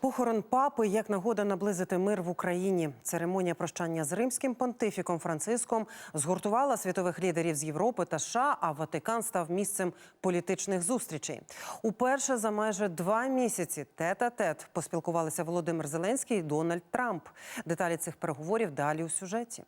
Похорон папи як нагода наблизити мир в Україні. Церемонія прощання з римським понтифіком Франциском згуртувала світових лідерів з Європи та США, а Ватикан став місцем політичних зустрічей. Уперше за майже два місяці тет-а-тет поспілкувалися Володимир Зеленський і Дональд Трамп. Деталі цих переговорів далі у сюжеті.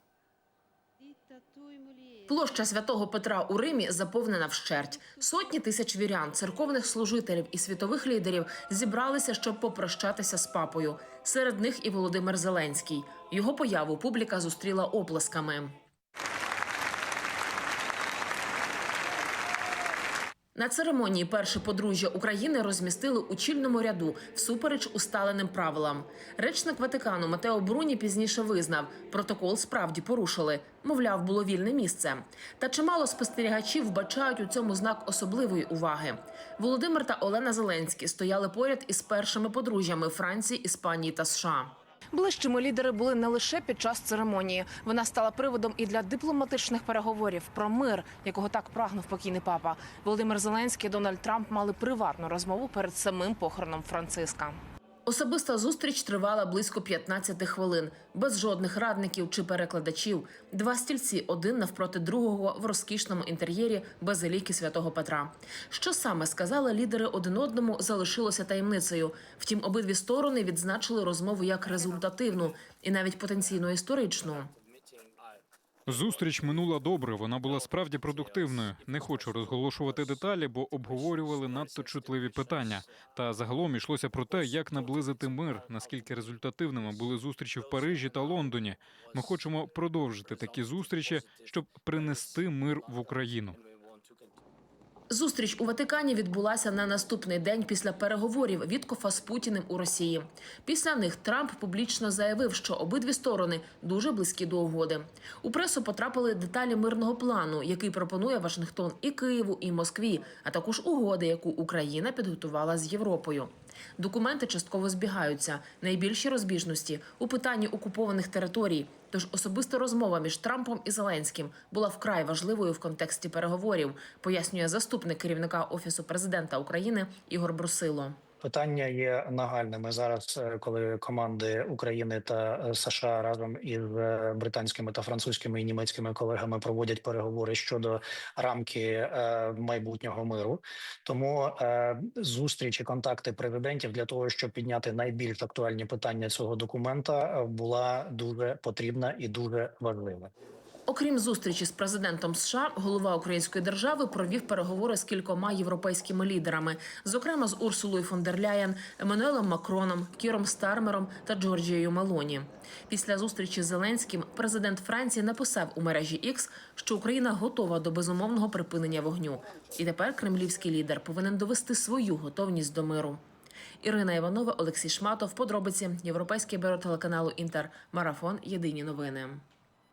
Площа святого Петра у Римі заповнена вщерть. Сотні тисяч вірян, церковних служителів і світових лідерів зібралися, щоб попрощатися з папою. Серед них і Володимир Зеленський. Його появу публіка зустріла оплесками. На церемонії перше подружжя України розмістили у чільному ряду всупереч усталеним правилам. Речник Ватикану Матео Бруні пізніше визнав, протокол справді порушили. Мовляв, було вільне місце. Та чимало спостерігачів вбачають у цьому знак особливої уваги. Володимир та Олена Зеленські стояли поряд із першими подружжями Франції, Іспанії та США. Ближчими лідери були не лише під час церемонії. Вона стала приводом і для дипломатичних переговорів про мир, якого так прагнув покійний папа. Володимир Зеленський і Дональд Трамп мали приватну розмову перед самим похороном Франциска. Особиста зустріч тривала близько 15 хвилин, без жодних радників чи перекладачів. Два стільці один навпроти другого в розкішному інтер'єрі базиліки святого Петра. Що саме сказали лідери один одному, залишилося таємницею. Втім, обидві сторони відзначили розмову як результативну і навіть потенційно історичну. Зустріч минула добре. Вона була справді продуктивною. Не хочу розголошувати деталі, бо обговорювали надто чутливі питання. Та загалом йшлося про те, як наблизити мир, наскільки результативними були зустрічі в Парижі та Лондоні. Ми хочемо продовжити такі зустрічі, щоб принести мир в Україну. Зустріч у Ватикані відбулася на наступний день після переговорів Віткофа з Путіним у Росії. Після них Трамп публічно заявив, що обидві сторони дуже близькі до угоди. У пресу потрапили деталі мирного плану, який пропонує Вашингтон і Києву, і Москві, а також угоди, яку Україна підготувала з Європою. Документи частково збігаються. Найбільші розбіжності у питанні окупованих територій. Тож особиста розмова між Трампом і Зеленським була вкрай важливою в контексті переговорів, пояснює заступник керівника офісу президента України Ігор Брусило. Питання є нагальними зараз, е, коли команди України та е, США разом із е, британськими та французькими і німецькими колегами проводять переговори щодо рамки майбутнього миру. Тому зустрічі, контакти президентів для того, щоб підняти найбільш актуальні питання цього документа, була дуже потрібна і дуже важлива. Окрім зустрічі з президентом США, голова української держави провів переговори з кількома європейськими лідерами, зокрема з Урсулою фон дер Ляєн, Еммануелем Макроном, Кіром Стармером та Джорджією Малоні. Після зустрічі з Зеленським президент Франції написав у мережі X, що Україна готова до безумовного припинення вогню, і тепер кремлівський лідер повинен довести свою готовність до миру. Ірина Іванова, Олексій Шматов. Подробиці Європейське бюро телеканалу Інтер. Марафон. Єдині новини.